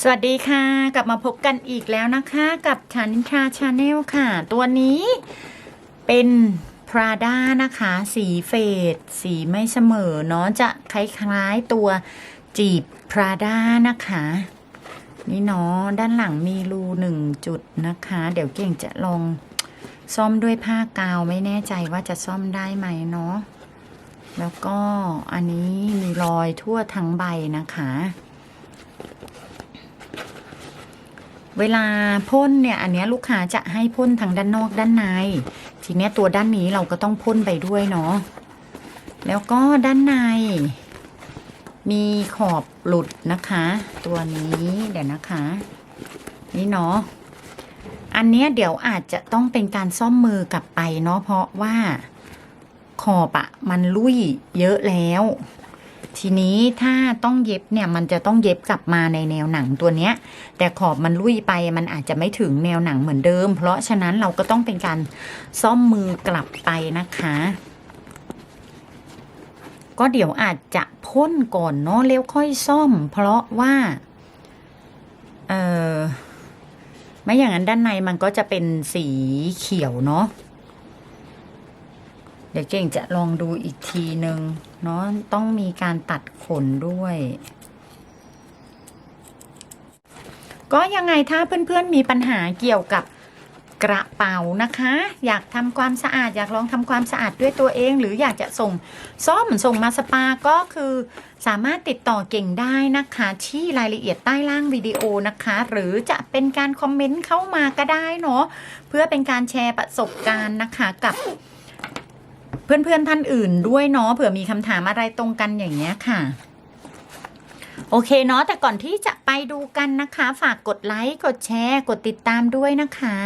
สวัสดีค่ะ กลับมาพบกันอีกแล้วนะคะ กับชานินทราชาแนลค่ะ ตัวนี้เป็น Prada นะคะ สีเฟดสีไม่เสมอเนาะจะคล้ายๆตัวจีบ Prada นะคะ นี่เนาะด้านหลังมีรูหนึ่งจุดนะคะ เดี๋ยวเก่งจะลองซ่อมด้วยผ้ากาวไม่แน่ใจว่าจะซ่อมได้ไหมเนาะแล้วก็อันนี้มีรอยทั่วทั้งใบนะคะ เวลาพ่นเนี่ยอันนี้ลูกค้าจะให้พ่นทั้งด้านนอกด้านใน ทีเนี้ยตัวด้านนี้เราก็ต้องพ่นไปด้วยเนาะแล้วก็ด้านใน มีขอบหลุดนะคะ ตัวนี้เดี๋ยวนะคะ นี่เนาะอันเนี้ยเดี๋ยวอาจจะต้องเป็นการซ่อมมือกลับไปเนาะเพราะว่าขอบอะมันลุยเยอะแล้ว ทีนี้ถ้าต้องเย็บเนี่ยมันจะต้องเย็บกลับมาในแนวหนังตัวเนี้ย แต่ขอบมันลุยไปมันอาจจะไม่ถึงแนวหนังเหมือนเดิม เพราะฉะนั้นเราก็ต้องเป็นการซ่อมมือกลับไปนะคะ ก็เดี๋ยวอาจจะพ่นก่อนเนาะแล้วค่อยซ่อม เพราะว่า เออไม่อย่างนั้นด้านในมันก็จะเป็นสีเขียวเนาะ ดี๋ยวเก่งจะลองดูอีกทีหนึ่งเนาะต้องมีการตัดขนด้วย ก็ยังไงถ้าเพื่อนๆมีปัญหาเกี่ยวกับกระเป๋านะคะ อยากทำความสะอาด อยากลองทำความสะอาดด้วยตัวเอง หรืออยากจะส่งซ่อมส่งมาสปาก็คือ สามารถติดต่อเก่งได้นะคะ ที่รายละเอียดใต้ล่างวิดีโอนะคะ หรือจะเป็นการคอมเมนต์เข้ามาก็ได้เนาะเพื่อเป็นการแชร์ประสบการณ์นะคะกับ เพื่อนๆท่านอื่นด้วยเนาะเผื่อมีคำถามอะไรตรงกันอย่างเงี้ยค่ะ โอเคเนาะแต่ก่อนที่จะไปดูกันนะคะ ฝากกดไลค์กดแชร์ กดติดตามด้วยนะคะ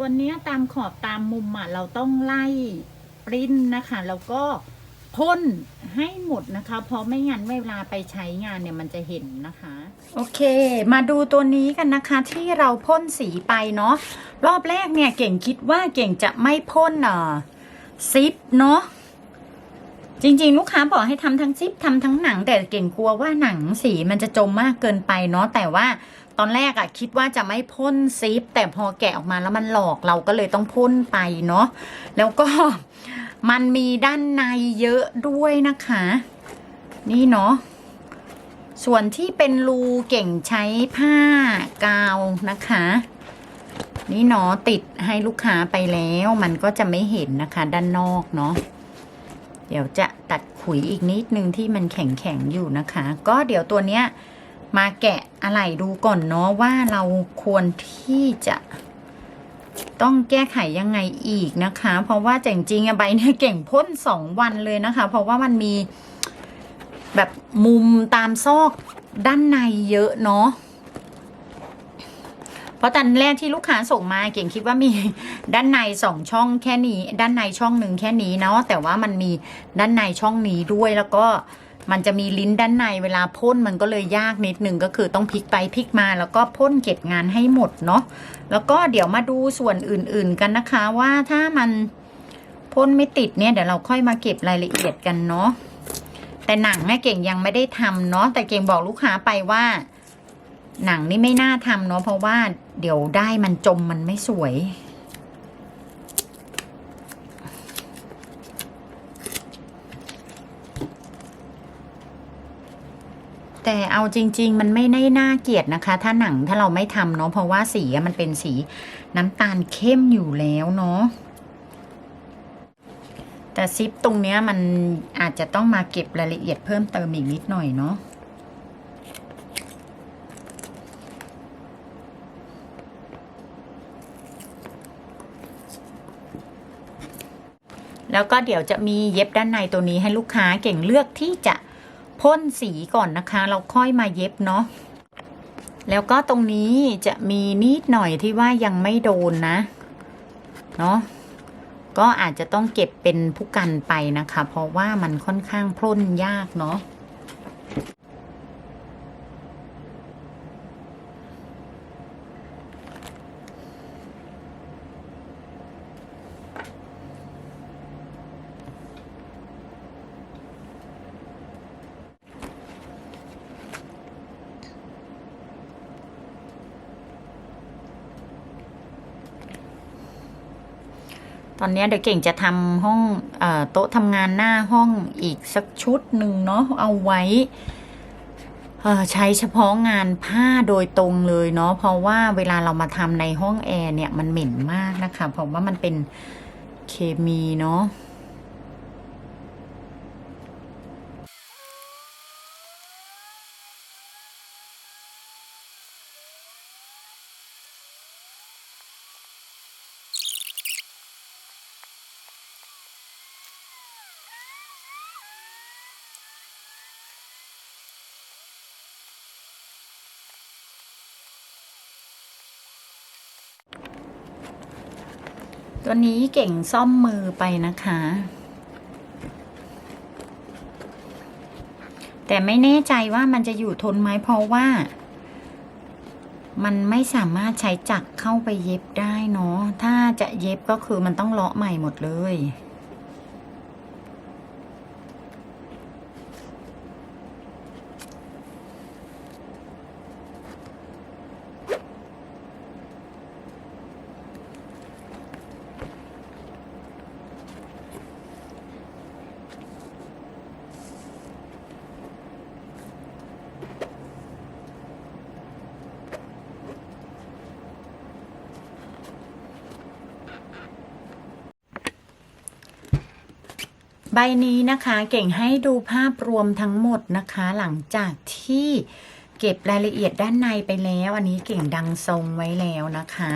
ตัวเนี้ยตามขอบตามมุมอะเราต้องไล่ปริ้นนะคะ แล้วก็พ่นให้หมดนะคะ เพราะไม่งั้นเวลาไปใช้งานเนี่ยมันจะเห็นนะคะ โอเค มาดูตัวนี้กันนะคะที่เราพ่นสีไปเนาะรอบแรกเนี่ยเก่งคิดว่าเก่งจะไม่พ่นเอ่อซิปเนาะจริงๆ ลูกค้าบอกให้ทำทั้งซิปทำทั้งหนัง แต่เก่งกลัวว่าหนังสีมันจะจมมากเกินไปเนาะแต่ว่า ตอนแรกอะคิดว่าจะไม่พ่นซิป แต่พอแกะออกมาแล้วมันหลอกเราก็เลยต้องพ่นไปเนาะแล้วก็มันมีด้านในเยอะด้วยนะคะ นี่เนาะส่วนที่เป็นรูเก่งใช้ผ้ากาวนะคะ นี่เนาะติดให้ลูกค้าไปแล้ว มันก็จะไม่เห็นนะคะ ด้านนอกเนาะเดี๋ยวจะตัดขุยอีกนิดนึงที่มันแข็งๆอยู่นะคะ ก็เดี๋ยวตัวเนี้ย มาแกะอะไรดูก่อนเนาะว่าเราควรที่จะต้องแก้ไขยังไงอีกนะคะ เพราะว่าจริงๆอะใบเนี่ยเก่งพ่นสองวันเลยนะคะ เพราะว่ามันมีแบบมุมตามซอกด้านในเยอะเนาะเพราะตอนแรกที่ลูกค้าส่งมาเก่งคิดว่ามีด้านในสองช่องแค่นี้ ด้านในช่องหนึ่งแค่นี้เนาะแต่ว่ามันมีด้านในช่องนี้ด้วยแล้วก็ มันจะมีลิ้นด้านในเวลาพ่นมันก็เลยยากนิดนึงก็คือต้องพลิกไปพลิกมาแล้วก็พ่นเก็บงานให้หมดเนาะแล้วก็เดี๋ยวมาดูส่วนอื่นๆกันนะคะว่าถ้ามันพ่นไม่ติดเนี่ยเดี๋ยวเราค่อยมาเก็บรายละเอียดกันเนาะแต่หนังแม่เก่งยังไม่ได้ทำเนาะแต่เก่งบอกลูกค้าไปว่า หนังนี่ไม่น่าทำเนาะเพราะว่าเดี๋ยวได้มันจมมันไม่สวย แต่เอาจริง ๆ มันไม่ได้น่าเกลียดนะคะ ถ้าหนังถ้าเราไม่ทำเนาะเพราะว่าสีมันเป็นสีน้ำตาลเข้มอยู่แล้วเนาะแต่ซิปตรงเนี้ยมันอาจจะต้องมาเก็บรายละเอียดเพิ่มเติมอีกนิดหน่อยเนาะแล้วก็เดี๋ยวจะมีเย็บด้านในตัวนี้ให้ลูกค้าเก่งเลือกที่จะ พ่นสีก่อนนะคะ เราค่อยมาเย็บเนาะแล้วก็ตรงนี้จะมีนิดหน่อยที่ว่ายังไม่โดนนะ เนาะก็อาจจะต้องเก็บเป็นผู้กันไปนะคะ เพราะว่ามันค่อนข้างพ่นยากเนาะ ตอนนี้เดี๋ยวเก่งจะทำห้องอโต๊ะทำงานหน้าห้องอีกสักชุดหนึ่งเนาะเอาไว้ใช้เฉพาะงานผ้าโดยตรงเลยเนาะเพราะว่าเวลาเรามาทำในห้องแอร์เนี่ยมันเหม็นมากนะคะ เพราะว่ามันเป็นเคมีเนาะ ตัวนี้เก่งซ่อมมือไปนะคะ แต่ไม่แน่ใจว่ามันจะอยู่ทนไหมเพราะว่า มันไม่สามารถใช้จักรเข้าไปเย็บได้เนาะถ้าจะเย็บก็คือมันต้องเลาะใหม่หมดเลย บนี้นะคะเก่งให้ดูภาพรวมทั้งหมดนะคะ หลังจากที่เก็บรายละเอียดด้านในไปแล้ว อันนี้เก่งดังทรงไว้แล้วนะคะ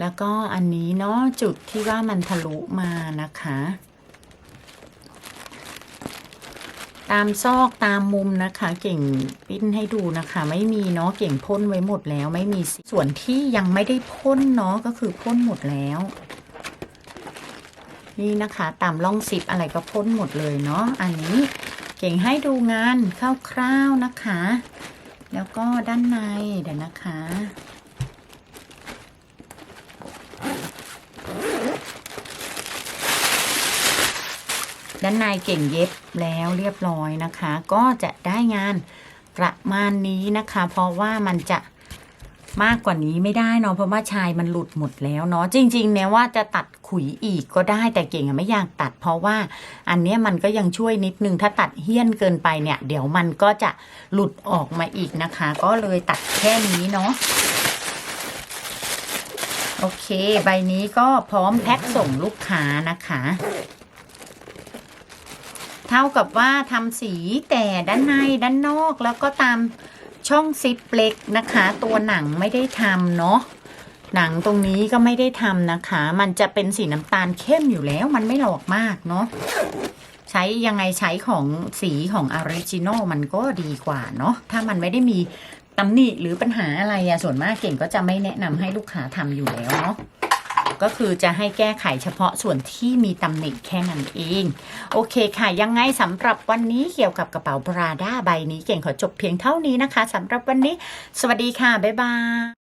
แล้วก็อันนี้เนาะจุดที่ว่ามันทะลุมานะคะ ตามซอกตามมุมนะคะ เก่งปิ้นให้ดูนะคะ ไม่มีเนาะเก่งพ่นไว้หมดแล้ว ไม่มีส่วนที่ยังไม่ได้พ่นเนาะก็คือพ่นหมดแล้ว นี่นะคะ ตามร่องซิปอะไรก็พ่นหมดเลยเนาะอันนี้เก่งให้ดูงานคร่าวๆนะคะ แล้วก็ด้านในเดี๋ยวนะคะ ด้านในเก่งเย็บแล้วเรียบร้อยนะคะ ก็จะได้งานประมาณนี้นะคะ เพราะว่ามันจะ มากกว่านี้ไม่ได้เนาะเพราะว่าชายมันหลุดหมดแล้วเนาะจริงๆเนี่ยว่าจะตัดขุยอีกก็ได้แต่เก่งอะไม่อยากตัด เพราะว่าอันเนี้ยมันก็ยังช่วยนิดนึงถ้าตัดเฮี้ยนเกินไปเนี่ย เดี๋ยวมันก็จะหลุดออกมาอีกนะคะ ก็เลยตัดแค่นี้เนาะโอเค ใบนี้ก็พร้อมแพ็คส่งลูกค้านะคะ เท่ากับว่าทำสีแต่ด้านในด้านนอกแล้วก็ตาม ช่องซิปเล็กนะคะ ตัวหนังไม่ได้ทำเนาะหนังตรงนี้ก็ไม่ได้ทำนะคะ มันจะเป็นสีน้ำตาลเข้มอยู่แล้ว มันไม่หลอกมากเนาะใช้ยังไงใช้ของสีของออริจินอลมันก็ดีกว่าเนาะถ้ามันไม่ได้มีตำหนิหรือปัญหาอะไรอะส่วนมากเก่งก็จะไม่แนะนำให้ลูกค้าทำอยู่แล้วเนาะ ก็คือจะให้แก้ไขเฉพาะส่วนที่มีตำหนิแค่นั้นเอง โอเคค่ะยังไงสำหรับวันนี้เกี่ยวกับกระเป๋าบราด้าใบนี้เก่งขอจบเพียงเท่านี้นะคะสำหรับวันนี้ สวัสดีค่ะ บ๊ายบาย